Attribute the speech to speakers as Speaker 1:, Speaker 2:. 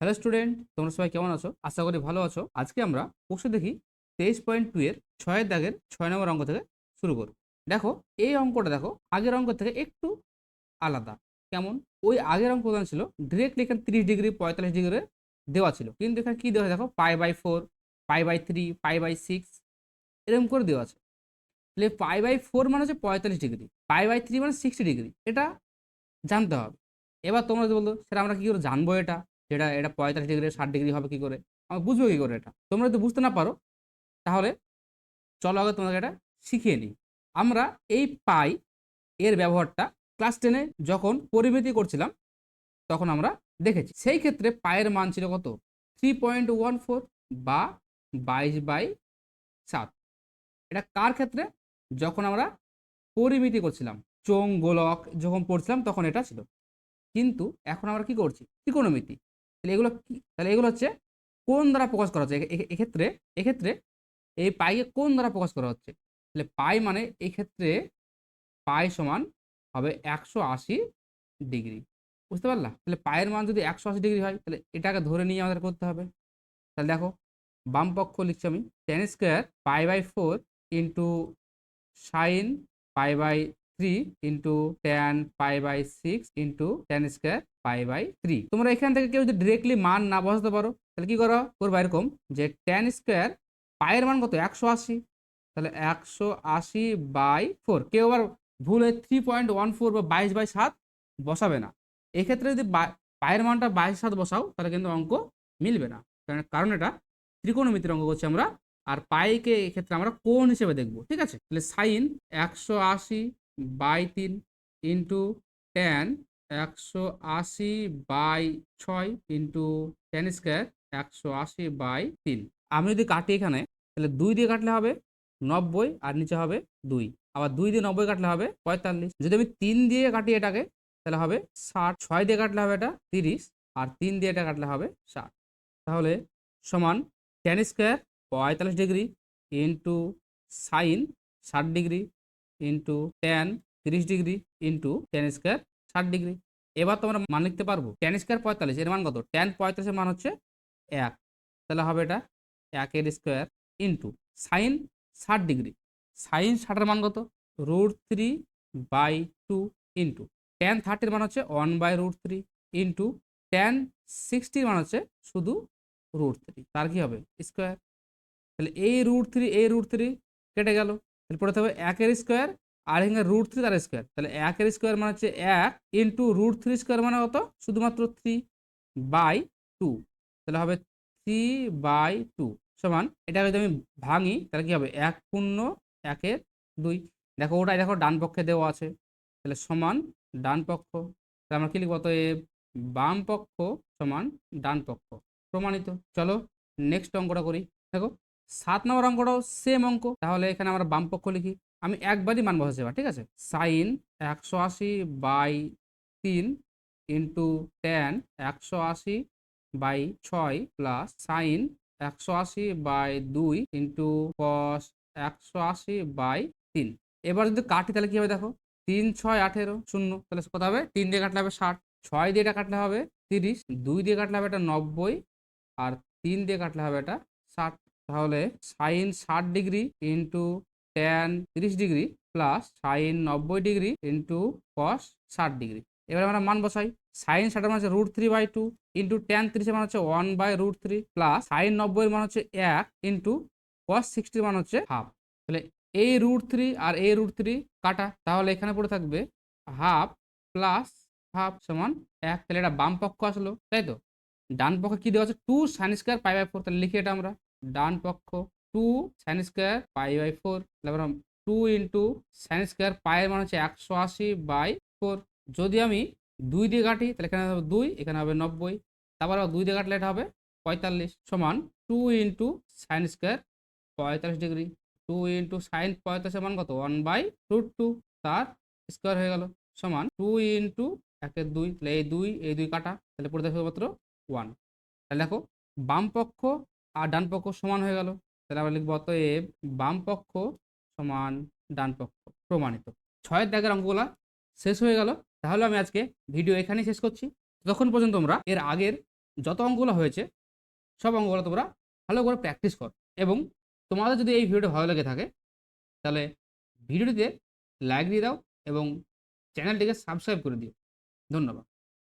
Speaker 1: Hello student তোমরা সবাই কেমন আছো? আশা করি ভালো আছো। আজকে আমরা প্রশ্ন দেখি তেইশ পয়েন্ট টু এর ছয়ের দাগের ছয় নম্বর অঙ্ক থেকে শুরু করব। দেখো, এই অঙ্কটা দেখো, আগের অঙ্ক থেকে একটু আলাদা। কেমন? ওই আগের অঙ্ক প্রধান ছিল ডিরেক্টলি এখানে তিরিশ ডিগ্রি পঁয়তাল্লিশ ডিগ্রি দেওয়া ছিল। কিন্তু এখানে কী দেওয়া দেখো pi by four pi by three pi by six এরকম করে দেওয়া আছে। তাহলে পাই বাই ফোর মানে হচ্ছে পঁয়তাল্লিশ ডিগ্রি পাই বাই থ্রি মানে সিক্সটি ডিগ্রি এটা জানতে হবে। এবার তোমরা বলতো সেটা আমরা কী করে জানব এটা? যেটা এটা পঁয়তাল্লিশ ডিগ্রি, ষাট ডিগ্রি হবে কী করে? আমরা বুঝব কী করে এটা। তোমরা যদি বুঝতে না পারো, তাহলে চলো আগে তোমাকে এটা শিখিয়ে নিই। আমরা এই পাই এর ব্যবহারটা ক্লাস টেনে যখন পরিমিতি করছিলাম, তখন আমরা দেখেছি। সেই ক্ষেত্রে পায়ের মান ছিল কত? থ্রি পয়েন্ট ওয়ান ফোর বা বাইশ বাই সাত। এটা কার ক্ষেত্রে? যখন আমরা পরিমিতি করছিলাম চোং গোলক যখন পড়ছিলাম, তখন এটা ছিল। কিন্তু এখন আমরা কি করছি? ত্রিকোণমিতি। তাহলে এগুলো কি, তাহলে এগুলো হচ্ছে কোন দ্বারা প্রকাশ করা হচ্ছে? এক্ষেত্রে এক্ষেত্রে এই পাইকে কোন দ্বারা প্রকাশ করা হচ্ছে? তাহলে পাই মানে এই ক্ষেত্রে পাই সমান হবে একশো আশি ডিগ্রি। বুঝতে পারলা? তাহলে পায়ের মান যদি একশো আশি ডিগ্রি হয়, তাহলে এটাকে ধরে নিয়ে আমাদের করতে হবে। তাহলে দেখো, বাম পক্ষ লিখছি আমি ten square pi by four into sine pi by three into ten pi by six into ten square pi by three তোমরা এখান থেকে কেউ যদি ডিরেক্টলি মান না বসাতে পারো, তাহলে কি করো? করবা এরকম যে টেন স্কোয়ার পায়ের মান কত? একশো আশি। তাহলে একশো আশি বাই ফোর কেউ আবার ভুল হয়ে থ্রি পয়েন্ট ওয়ান ফোর বা বাইশ বাই সাত বসাবে না। এক্ষেত্রে যদি পায়ের মানটা বাইশ সাত বসাও, তাহলে কিন্তু অঙ্ক মিলবে না। কারণ কারণ এটা ত্রিকোণমিতির অঙ্ক করছি আমরা। আর পাইকে এক্ষেত্রে আমরা কোণ হিসেবে দেখব। ঠিক আছে? তাহলে সাইন একশো আশি বাই তিন ইন্টু টেন একশো আশি বাই ছয় ইন্টু টেন স্কোয়ার একশো আশি বাই তিন। আমি যদি কাটি এখানে, তাহলে দুই দিয়ে কাটলে হবে নব্বই আর নিচে হবে দুই। আবার দুই দিয়ে নব্বই কাটলে হবে পঁয়তাল্লিশ। যদি আমি তিন দিয়ে কাটি এটাকে, তাহলে হবে ষাট। ছয় দিয়ে কাটলে হবে এটা তিরিশ আর তিন দিয়ে এটা কাটলে হবে ষাট। তাহলে সমান টেন স্কোয়ার পঁয়তাল্লিশ ডিগ্রি ইন্টু সাইন ষাট ডিগ্রি ইন্টু টেন তিরিশ ডিগ্রি ইন্টু টেন স্কোয়ার ষাট ডিগ্রি। এবার তোমরা মান লিখতে পারব। টেন স্কোয়ার পঁয়তাল্লিশ, এর মান কত? টেন পঁয়তাল্লিশের মান হচ্ছে এক। তাহলে হবে এটা একের স্কোয়ার ইন্টু সাইন ষাট ডিগ্রি। সাইন ষাটের মান কত? Root three by two into ten থার্টির মান হচ্ছে one by root three into ten সিক্সটির মান হচ্ছে শুধু রুট থ্রি তার কি হবে? স্কোয়ার তাহলে এই রুট থ্রি এই রুট থ্রি কেটে গেল। পড়তে হবে একের স্কোয়ার আর এখানে রুট থ্রি তার স্কোয়ার তাহলে একের স্কোয়ার মানে হচ্ছে এক ইন্টু রুট থ্রি স্কোয়ার মানে কত? শুধুমাত্র থ্রি বাই টু তাহলে হবে থ্রি বাই টু সমান এটা যদি আমি ভাঙি, তাহলে কি হবে? এক পূর্ণ একের দুই। দেখো, ওটাই দেখো, ডান পক্ষে দেওয়া আছে। তাহলে সমান ডান পক্ষ। তাহলে আমরা কি লিখব? তো বাম পক্ষ সমান ডান পক্ষ। প্রমাণিত। চলো নেক্সট অঙ্কটা করি। দেখো সাত নম্বর অঙ্কটাও সেম অঙ্ক। তাহলে এখানে আমরা বাম পক্ষ লিখি। আমি একবারই মান বসাচ্ছি ঠিক আছে? সাইন একশো আশি বাই তিন ইন্টু টেন একশো আশি বাই ছয় প্লাস সাইন একশো আশি বাই দুই ইন্টু কস একশো আশি বাই তিন। এবার যদি কাটি তাহলে কি হবে দেখো? তিন, ছয়, আঠেরো, শূন্য। তাহলে কত হবে? তিন দিয়ে কাটলে হবে ষাট। ছয় দিয়ে এটা কাটলে হবে তিরিশ। দুই দিয়ে কাটলে হবে এটা নব্বই। আর তিন দিয়ে কাটলে হবে এটা ষাট। তাহলে সাইন ষাট ডিগ্রি ইন্টু টেন তিরিশ ডিগ্রি প্লাস সাইন নব্বই ডিগ্রি ইন্টু কস ষাট ডিগ্রি। এবার আমরা মান বসাই। সাইন ষাটের মান হচ্ছে root three by two into ten তিরিশের মান হচ্ছে one by root three plus sine নব্বইয়ের মান হচ্ছে এক ইন্টু কস সিক্সটির মান হচ্ছে হাফ তাহলে এই রুট থ্রি আর এই রুট থ্রি কাটা। তাহলে এখানে পড়ে থাকবে হাফ প্লাস হাফ সমান এক। তাহলে এটা বাম পক্ষ আসলো, তাই তো? ডান পক্ষে কি দেওয়া আছে? Two sine square pi by four তাহলে লিখি এটা আমরা। ডান পক্ষ two sine square pi by four আমরা টু ইন্টু সাইন স্কোয়ার পায়ের মান হচ্ছে একশো আশি বাই ফোর যদি আমি দুই দিয়ে কাটি, তাহলে এখানে হবে দুই, এখানে হবে নব্বই। তারপর দুই দিয়ে কাটলে এটা হবে পঁয়তাল্লিশ। সমান টু ইন্টু সাইন স্কোয়ার পঁয়তাল্লিশ ডিগ্রি টু ইন্টু সাইন পঁয়তাল্লিশের মান কত? ওয়ান বাই রুট টু তার স্কোয়ার হয়ে গেল। সমান টু ইন্টু একের দুই। তাহলে এই দুই এই দুই কাটা। তাহলে পড়ে থাকবে মাত্র ওয়ান তাহলে দেখো, বাম পক্ষ আর ডান পক্ষ সমান হয়ে গেল। তাহলে আমরা লিখব অতএব বাম পক্ষ সমান ডান পক্ষ প্রমাণিত। ছয়ের দাগের অঙ্কগুলা শেষ হয়ে গেল। তাহলে আমি আজকে ভিডিও এখানেই শেষ করছি। ততক্ষণ পর্যন্ত তোমরা এর আগের যত অঙ্কগুলো হয়েছে, সব অঙ্কগুলো তোমরা ভালো করে প্র্যাকটিস কর এবং তোমাদের যদি এই ভিডিওটা ভালো লেগে থাকে, তাহলে ভিডিওটিতে লাইক দিয়ে দাও এবং চ্যানেলটিকে সাবস্ক্রাইব করে দিও। ধন্যবাদ।